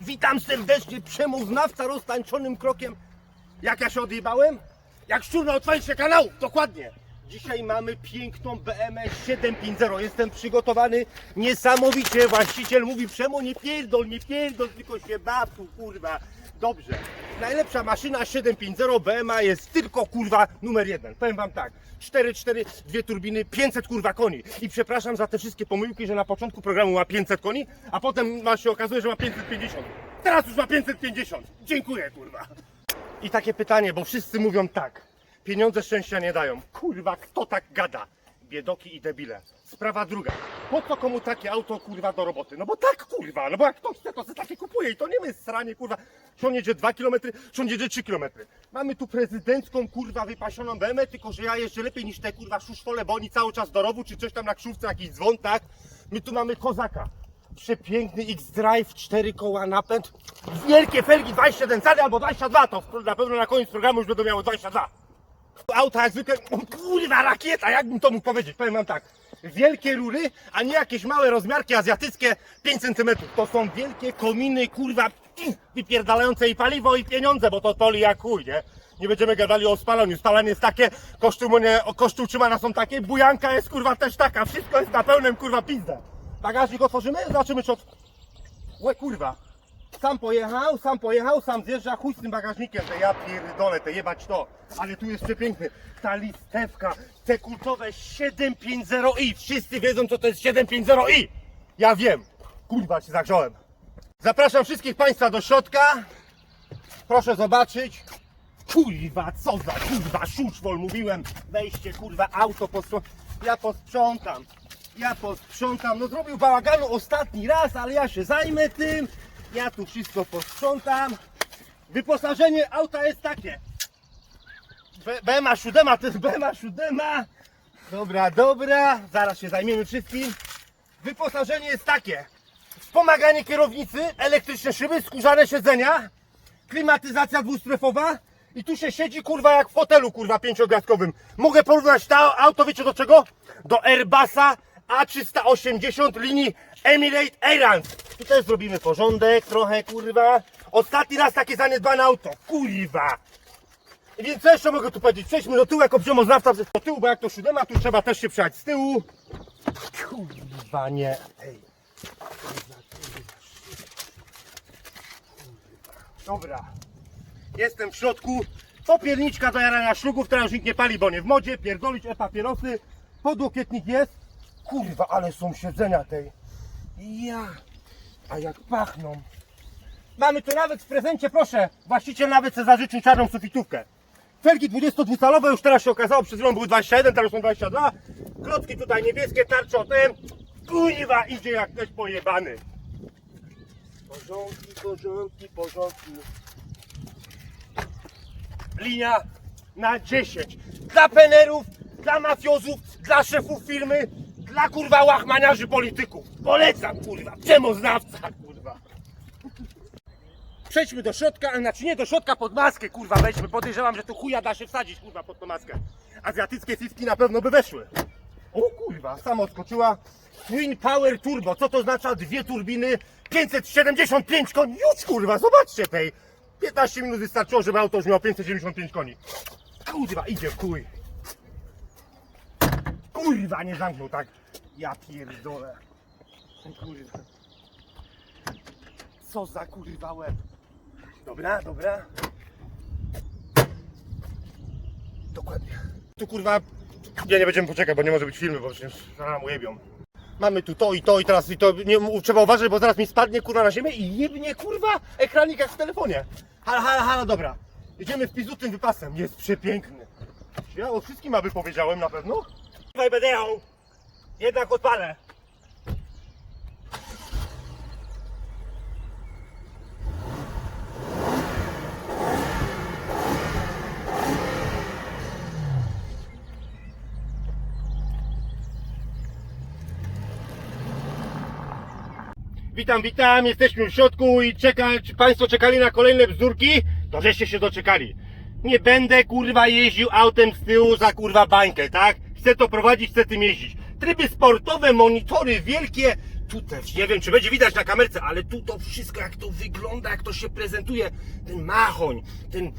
Witam serdecznie, przemoznawca roztańczonym krokiem. Jak ja się odjebałem? Jak szczur na otwarcie kanału, dokładnie. Dzisiaj mamy piękną BMW 750. Jestem przygotowany niesamowicie. Właściciel mówi Przemo nie pierdol, nie pierdol, tylko się baw tu kurwa. Dobrze. Najlepsza maszyna 750 BMW jest tylko kurwa numer jeden. Powiem wam tak. 4-4, dwie turbiny, 500 kurwa koni. I przepraszam za te wszystkie pomyłki, że na początku programu ma 500 koni, a potem ma się okazuje, że ma 550. Teraz już ma 550. Dziękuję kurwa. I takie pytanie, bo wszyscy mówią tak. Pieniądze szczęścia nie dają. Kurwa, kto tak gada? Biedoki i debile. Sprawa druga. Po co komu takie auto, kurwa, do roboty? No bo tak, kurwa, no bo jak ktoś chce, to sobie takie kupuje i to nie jest sranie, kurwa. Czy on jedzie 2 km, czy on jedzie 3 km. Mamy tu prezydencką, kurwa, wypasioną BMW, tylko że ja jeżdżę lepiej niż te, kurwa, szuszwole, bo oni cały czas do rowu, czy coś tam na krzówce, jakiś dzwon, tak? My tu mamy kozaka. Przepiękny X-Drive, 4 koła napęd, wielkie felgi 21 cali albo 22, to na pewno na koniec programu już będą miały 22. Auta jak zwykle, o, kurwa rakieta, jakbym to mógł powiedzieć, powiem wam tak. Wielkie rury, a nie jakieś małe rozmiarki azjatyckie 5 cm. To są wielkie kominy, kurwa, wypierdalające i paliwo i pieniądze, bo to toli jak chuj, nie? Nie będziemy gadali o spalaniu. Spalanie jest takie, koszty, nie, koszty utrzymania są takie, bujanka jest kurwa też taka, wszystko jest na pełnym kurwa pizdę. Bagażnik otworzymy, zobaczymy czy od... Łe kurwa. Sam pojechał, sam pojechał, sam zjeżdża, chuj z tym bagażnikiem, te ja pierdolę, te jebać to. Ale tu jest przepiękny. Ta listewka, te kultowe 750i. Wszyscy wiedzą co to jest 750i. Ja wiem. Kurwa się zagrzałem. Zapraszam wszystkich Państwa do środka. Proszę zobaczyć. Kurwa, co za kurwa szuszwol, mówiłem. Wejście, kurwa, auto posprzątam. Ja posprzątam. Ja posprzątam. No zrobił bałaganu ostatni raz, ale ja się zajmę tym. Ja tu wszystko posprzątam. Wyposażenie auta jest takie. Be- Bema siódema, to jest Bema siódema. Dobra, dobra. Zaraz się zajmiemy wszystkim. Wyposażenie jest takie. Wspomaganie kierownicy, elektryczne szyby, skórzane siedzenia, klimatyzacja dwustrefowa i tu się siedzi kurwa jak w fotelu kurwa pięciogwiazdkowym. Mogę porównać to auto, wiecie do czego? Do Airbusa A380 linii Emirates Airlines. Tutaj zrobimy porządek trochę kurwa. Ostatni raz takie zaniedbane auto, kurwa. Więc co jeszcze mogę tu powiedzieć? Przejdźmy do tyłu jako przemoznawca do tyłu, bo jak to siódema, tu trzeba też się przejść z tyłu. Kurwa nie. Ej. Dobra. Jestem w środku. Popierniczka do jarania szlugów, teraz już nikt nie pali, bo nie w modzie. Pierdolić e-papierosy. Podłokietnik jest. Kurwa, ale są siedzenia tej. Ja. A jak pachną. Mamy tu nawet w prezencie, proszę. Właściciel nawet se zażyczył czarną sufitówkę. Felgi 22-calowe już teraz się okazało, przed chwilą były 21, teraz są 22. Klocki tutaj niebieskie, tym. Kurwa, idzie jak ktoś pojebany. Porządki, porządki, porządki. Linia na 10. Dla penerów, dla mafiozów, dla szefów firmy, dla kurwa łachmaniarzy polityków. Polecam kurwa, przemoznawca kurwa. Przejdźmy do środka, znaczy nie do środka pod maskę kurwa weźmy. Podejrzewam, że tu chuja da się wsadzić kurwa pod tą maskę. Azjatyckie fiski na pewno by weszły. O kurwa, samo skoczyła. Twin Power Turbo, co to oznacza? Dwie turbiny, 575 koni. Już kurwa, zobaczcie tej. 15 minut wystarczyło, żeby auto już miało 575 koni. Kurwa, idzie w chuj. Kurwa, nie zamknął tak. Ja pierdolę. Kurwa. Co za kurwa łeb. Dobra, dobra. Dokładnie. Tu kurwa, nie, nie będziemy poczekać, bo nie może być filmy, bo przecież zaraz mu jebią. Mamy tu to i to i teraz i to, nie, trzeba uważać, bo zaraz mi spadnie kurwa na ziemię i jebnie kurwa ekranik jak w telefonie. Halo, halo, halo, dobra. Jedziemy z pizutym wypasem, jest przepiękny. Ja o wszystkim aby powiedziałem na pewno? Tutaj będę jechał. Jednak odpalę. Witam, witam, jesteśmy w środku i czeka, czy Państwo czekali na kolejne bzdurki? To żeście się doczekali. Nie będę kurwa jeździł autem z tyłu za kurwa bańkę, tak? Chcę to prowadzić, chcę tym jeździć. Tryby sportowe, monitory wielkie, tu też, nie wiem czy będzie widać na kamerce, ale tu to wszystko, jak to wygląda, jak to się prezentuje, ten machoń, ten,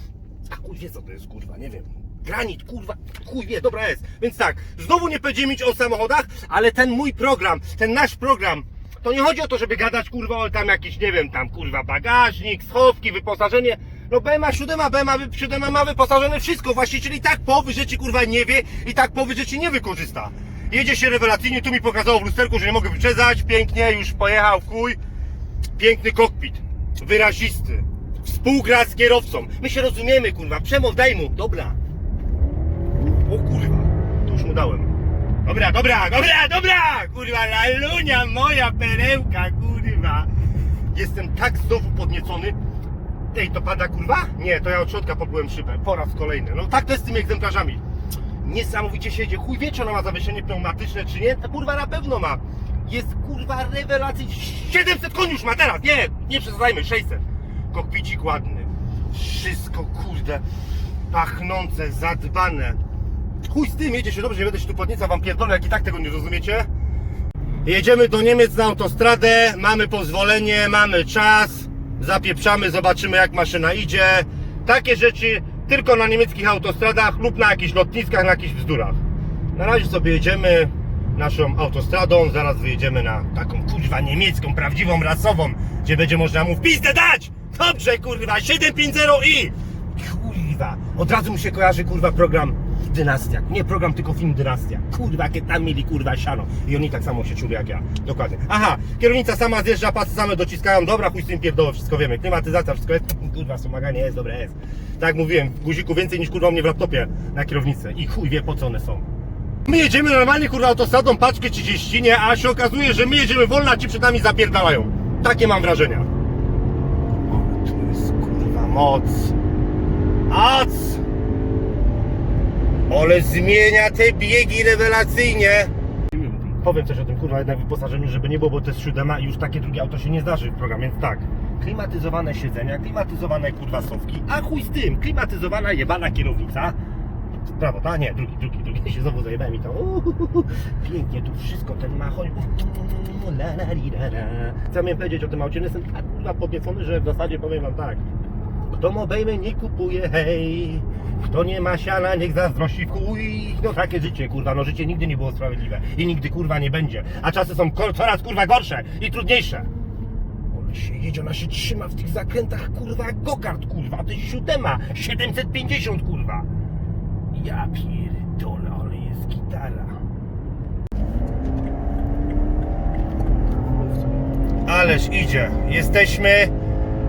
a chuj wie co to jest kurwa, nie wiem, granit, kurwa, chuj wie, dobra jest. Więc tak, znowu nie będziemy mieć o samochodach, ale ten mój program, ten nasz program, to nie chodzi o to, żeby gadać kurwa o tam jakiś, nie wiem, tam kurwa bagażnik, schowki, wyposażenie. No BMA 7, BMA 7 ma wyposażone wszystko, właściciel i tak połowy rzeczy kurwa nie wie i tak połowy rzeczy nie wykorzysta. Jedzie się rewelacyjnie, tu mi pokazało w lusterku, że nie mogę wyprzedzać, pięknie, już pojechał w chuj. Piękny kokpit, wyrazisty, współgra z kierowcą. My się rozumiemy kurwa, przemow daj mu, dobra. O kurwa, to już mu dałem. Dobra, dobra, dobra, dobra! Kurwa, lalunia moja perełka, kurwa! Jestem tak znowu podniecony. Ej, to pada kurwa? Nie, to ja od środka podbyłem szybę. Po raz kolejny. No tak to jest z tymi egzemplarzami. Niesamowicie się jedzie. Chuj wie, czy ona ma zawieszenie pneumatyczne, czy nie? To kurwa na pewno ma. Jest kurwa rewelacyjnie. 700 koni już ma teraz. Nie, nie przesadzajmy, 600. Kokpicik ładny. Wszystko kurde pachnące, zadbane. Chuj z tym, jedzie się dobrze, nie będę się tu podniecał, wam pierdolę, jak i tak tego nie rozumiecie. Jedziemy do Niemiec na autostradę, mamy pozwolenie, mamy czas, zapieprzamy, zobaczymy jak maszyna idzie. Takie rzeczy tylko na niemieckich autostradach lub na jakichś lotniskach, na jakichś bzdurach. Na razie sobie jedziemy naszą autostradą, zaraz wyjedziemy na taką kurwa niemiecką, prawdziwą, rasową, gdzie będzie można mu w pizdę dać! Dobrze kurwa, 750i! Kurwa, od razu mi się kojarzy kurwa program Dynastia. Nie program, tylko film Dynastia. Kurwa, jakie tam mieli kurwa siano. I oni tak samo się czuli jak ja. Dokładnie. Aha, kierownica sama zjeżdża, pasy same dociskają. Dobra, chuj z tym pierdoło, wszystko wiemy. Klimatyzacja, wszystko jest. Kurwa, wspomaganie jest, dobre jest. Tak jak mówiłem, guziku więcej niż kurwa u mnie w laptopie na kierownicy. I chuj wie po co one są. My jedziemy normalnie kurwa autostradą, paczkę 30, nie? A się okazuje, że my jedziemy wolno, a ci przed nami zapierdalają. Takie mam wrażenia. O, tu jest kurwa moc. Moc! Ale zmienia te biegi rewelacyjnie. Powiem coś o tym kurwa jednak wyposażeniu, żeby nie było, bo to jest siódema i już takie drugie auto się nie zdarzy w programie, więc tak. Klimatyzowane siedzenia, klimatyzowane kurwa sofki, a chuj z tym, klimatyzowana jebana kierownica. Prawo, ta? Nie, drugi, drugi, drugi, się znowu zajebałem i to. Pięknie tu wszystko, ten machoń la, la, miałem powiedzieć o tym aucie? No Jestem tak kurwa podniecony, że w zasadzie powiem wam tak. Kto mobejmy nie kupuje, hej. Kto nie ma siana, niech zazdrości w chuj. No takie życie, kurwa, no życie nigdy nie było sprawiedliwe I nigdy, kurwa, nie będzie. A czasy są coraz, kurwa, gorsze i trudniejsze. Ale się jedzie, ona się trzyma w tych zakrętach, kurwa, gokart, kurwa To jest siódema, 750, kurwa. Ja pierdolę, ale jest gitara. Ależ idzie. Jesteśmy,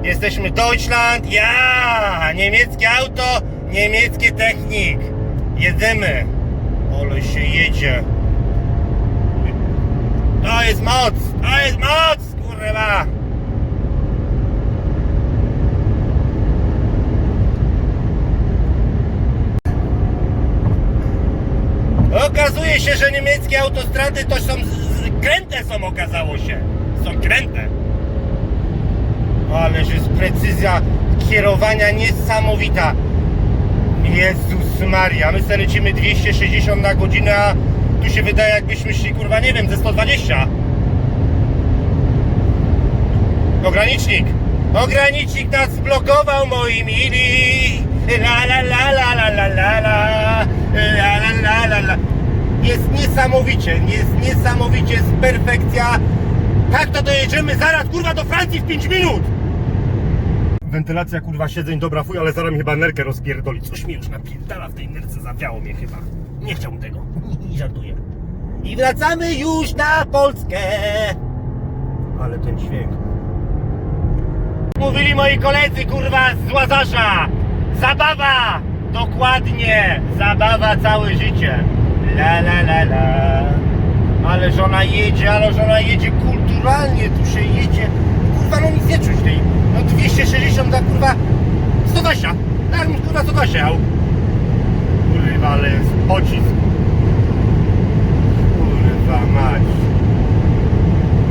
jesteśmy Deutschland. Ja! Niemieckie auto, niemiecki technik. Jedziemy. Ale się jedzie. To jest moc, to jest moc, kurwa. Okazuje się, że niemieckie autostrady to są kręte są okazało się. Są kręte. Ależ jest precyzja kierowania niesamowita. Jezus Maria, my sobie lecimy 260 na godzinę, a tu się wydaje jakbyśmy szli, kurwa, nie wiem, ze 120. Ogranicznik! Ogranicznik nas zblokował, moi mili! La la la la la la la la la la la la Jest niesamowicie, jest niesamowicie, jest perfekcja. Tak to dojedziemy zaraz, kurwa, do Francji w 5 minut! Wentylacja, kurwa, siedzeń dobra fuj, ale zaraz mi chyba nerkę rozpierdoli. Coś mi już napierdala w tej nerce, zawiało mnie chyba. Nie chciałbym tego. I żartuję. I wracamy już na Polskę. Ale ten dźwięk. Mówili moi koledzy, kurwa, z Łazarza. Zabawa! Dokładnie! Zabawa całe życie. La la la la. Ale żona jedzie, ale żona jedzie kulturalnie, tu się jedzie. Kurwa, no nic nie czuć tej. No 260 za kurwa 120. Tak, mi kurwa 120 jechał. Kurwa, ale pocisk. Kurwa mać.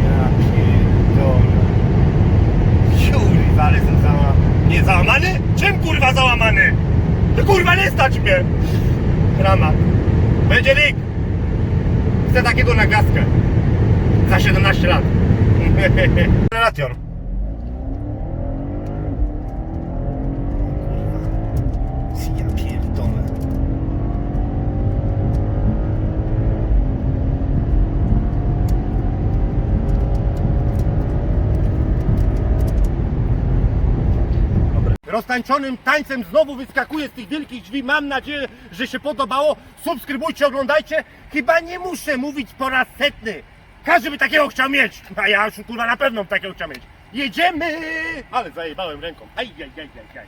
Ja pierdolę. Kurwa, ale jestem załamany. Nie załamany? Czym kurwa załamany? To kurwa nie stać mnie. Dramat. Będzie lik. Chcę takiego na gaskę. Za 17 lat. Relation. Roztańczonym tańcem znowu wyskakuje z tych wielkich drzwi. Mam nadzieję, że się podobało. Subskrybujcie, oglądajcie. Chyba nie muszę mówić po raz setny. Każdy by takiego chciał mieć. A ja już kurwa na pewno bym takiego chciał mieć. Jedziemy! Ale zajebałem ręką. Aj, aj, aj, aj, aj.